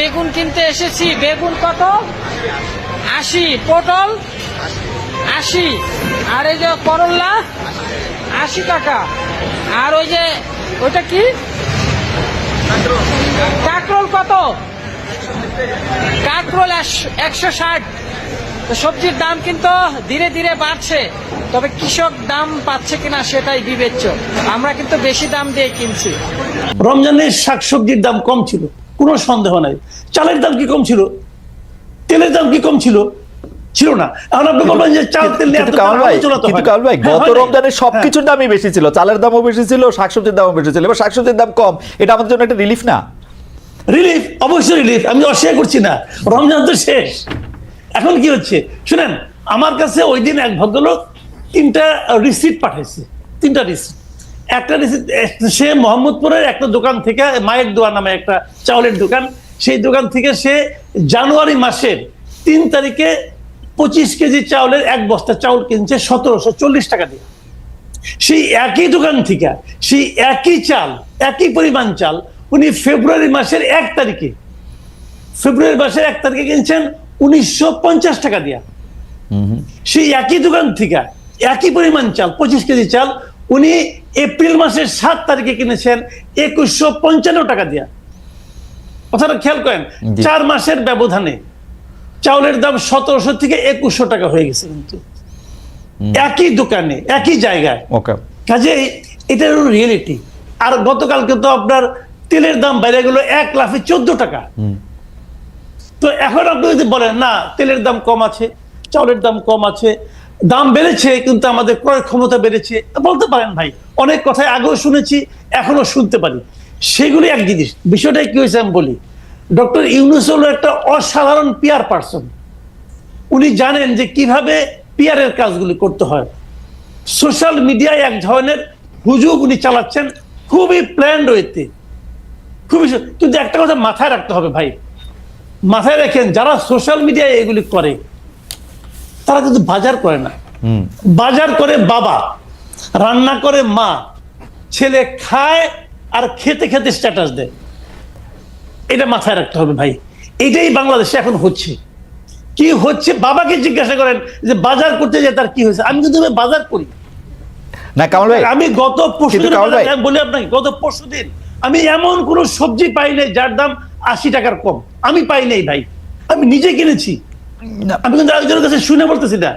বেগুন কিনতে এসেছি। বেগুন কত? আশি। পটল? আশি। আর এই যে করল্লা আশি টাকা। আর ওই যে, ওইটা কি? কাকরোল কত? কাকরোল একশো ষাট। সবজির দাম কিন্তু ধীরে ধীরে বাড়ছে। তবে কৃষক দাম পাচ্ছে কিনা সেটাই বিবেচ্য। আমরা কিন্তু বেশি দাম দিয়ে কিনছি। রমজানের শাকসবজির দাম কম ছিল। কোনো সন্দেহ নাই। চালের দাম কি কম ছিল? তেলের দাম কি কম ছিল? ছিল না। এখন আপনি বলবেন যে চাল তেল নিয়ে কিন্তু এত ভাই হয়। ভাই হ্যাঁ, গত রমজানে হ্যাঁ। সবকিছুর দামই বেশি ছিল। চালের দামও বেশি ছিল শাকসবজির দামও বেশি ছিল। এবার শাকসবজির দাম কম। এটা আমাদের জন্য একটা রিলিফ না? রিলিফ অবশ্যই রিলিফ আমি অস্বীকার করছি না। রমজান তো শেষ। এখন কি হচ্ছে? শুনেন আমার কাছে ওই দিন এক ভদ্রলোক তিনটা রিসিট পাঠাইছে। তিনটা রিসিট একটা সে মোহাম্মদপুরের একটা দোকান থেকে মায়ের দোয়া নামে একটা চাউলের দোকান সেই দোকান থেকে সে জানুয়ারি মাসের তিন তারিখে পঁচিশ কেজি চাউলের এক বস্তা চাউল কিনছে সতেরোশো চল্লিশ টাকা দিয়ে। সেই একই দোকান থেকে সেই একই চাল একই পরিমাণ চাল উনি ফেব্রুয়ারি মাসের এক তারিখে ফেব্রুয়ারি মাসের এক তারিখে কিনছেন উনিশশো পঞ্চাশ টাকা দিয়া। সেই একই দোকান থেকে একই পরিমাণ চাল পঁচিশ কেজি চাল উনি এপ্রিল মাসের সাত তারিখে কিনেছেন একুশশো পঞ্চান্ন টাকা দিয়া। কথাটা খেয়াল করেন চার মাসের ব্যবধানে চাউলের দাম সতেরোশো থেকে একুশশো টাকা হয়ে গেছে কিন্তু। একই দোকানে একই জায়গায়। কাজে এটার রিয়েলিটি আর গতকালকে তো আপনার তেলের দাম বেড়ে গেল এক লাফে চোদ্দ টাকা। তো এখন আপনি যদি বলেন না তেলের দাম কম আছে চাউলের দাম কম আছে দাম বেড়েছে, কিন্তু আমাদের ক্রয় ক্ষমতা বেড়েছে। বলতে পারেন ভাই, অনেক কথাই আগেও শুনেছি এখনও শুনতে পারি। সেগুলি এক জিনিস, বিষয়টা কি হয়েছে আমি বলি। ডক্টর ইউনুস হলো একটা অসাধারণ পিয়ার পার্সন। উনি জানেন যে কীভাবে পিয়ারের কাজগুলি করতে হয়। সোশ্যাল মিডিয়ায় এক ধরনের হুজুগ উনি চালাচ্ছেন, খুবই প্ল্যান্ড ওয়েতে। খুবই কিন্তু একটা কথা মাথায় রাখতে হবে ভাই। মাথায় রাখেন, যারা সোশ্যাল মিডিয়ায় এগুলি করে তারা কিন্তু বাজার করে না। বাজার করে বাবা রান্না করে মা ছেলে খায় আর খেতে খেতে স্ট্যাটাস দেয়। এটা মাথায় রাখতে হবে ভাই। এটাই বাংলাদেশে এখন হচ্ছে। কি হচ্ছে? বাবাকে জিজ্ঞাসা করেন যে বাজার করতে যায় তার কি হয়েছে? আমি কিন্তু বাজার করি। না কামাল ভাই। আমি গত পরশু বলি আপনাকে গত পরশু দিন আমি এমন কোন সবজি পাই নাই যার দাম আশি টাকার কম। আমি পাই নাই ভাই। আমি নিজে কিনেছি। আমি কিন্তু একজনের কাছে শুনে বলতেছি না।